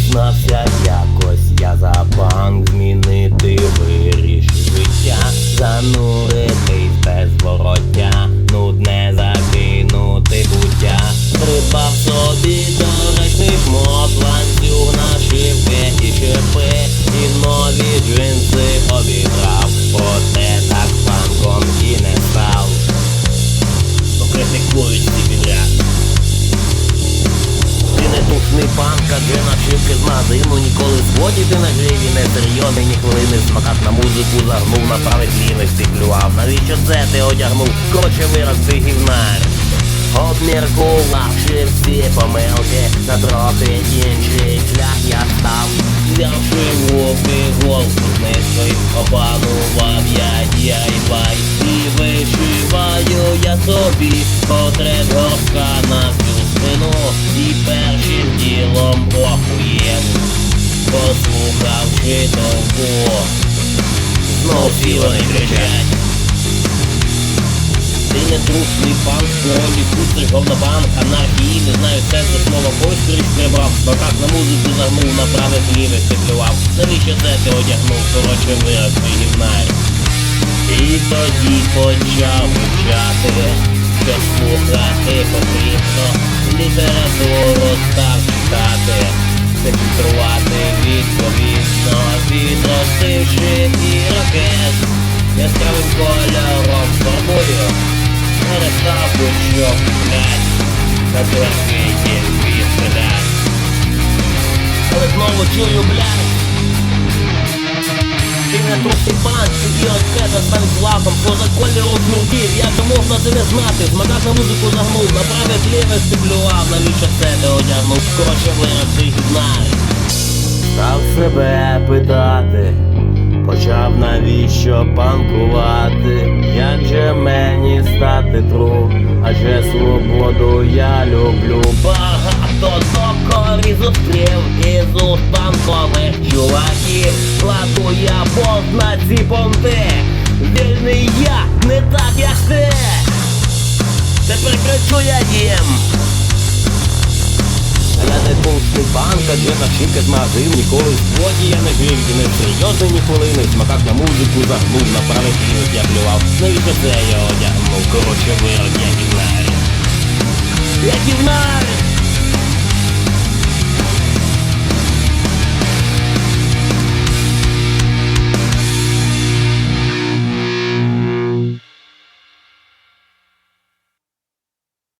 Дізнався якось я за банк змінити вирішив життя, зануритись без вороття, нудне закинути буття, придбав собі доречний мод ланцюг нашивки і черпи, тухний панк, адже нашивки з магазину Ніколи своді ти на гриві не серйозний ні хвилини Смакат на музику загнув, на справедливості плював Навіщо це ти одягнув? Короче вирок ти гівнар Обміркувавши всі помилки На трохи інший шлях я став. Взявши в руки голку знизькою Опанував я діайвай І вишиваю я собі Портрет горка на всю спину І першим ділом охуєв Послухавши довго Знов всі вони кричать ти не трусний панк, сьогодні пустиш говнобанк, анархії, не знаю це за слово когось крич прибрав, в боках на музику загнув, на правих лівих ти плював. Навіщо це ти одягнув, коротше вираз твій гімнар. І тоді почав вивчати, що слухати потрібно, літературу став читати, відповідно від відповідно, і ракет. яскравим кольором формую, перестав будь-що куплять, на торгині відстрілять. Але знову чую, блядь, ти не трусий панк, і откета стань злаком Поза кольору жмурків, як можна це не знати? Змагав на музику загнув, на праве зліве степлював Навіщо це одягнув, коротше вирок ти гівнар Став себе питати Почав навіщо панкувати? Як же мені стати тру Адже свободу я люблю. Багато докорі зустрів із уст чуваків Плату я позна ці понти Вільний я, не так як ти. Тепер кричу я їм. Я не толстий банк, адже нашивка з магазин Ніколи в воді я не жив, і не серйозний ні хвилини. Смакав на музику, загнув, на правих лівих я плював Навіщо це я одягнув, коротше вирок, я гівнар Я гівнар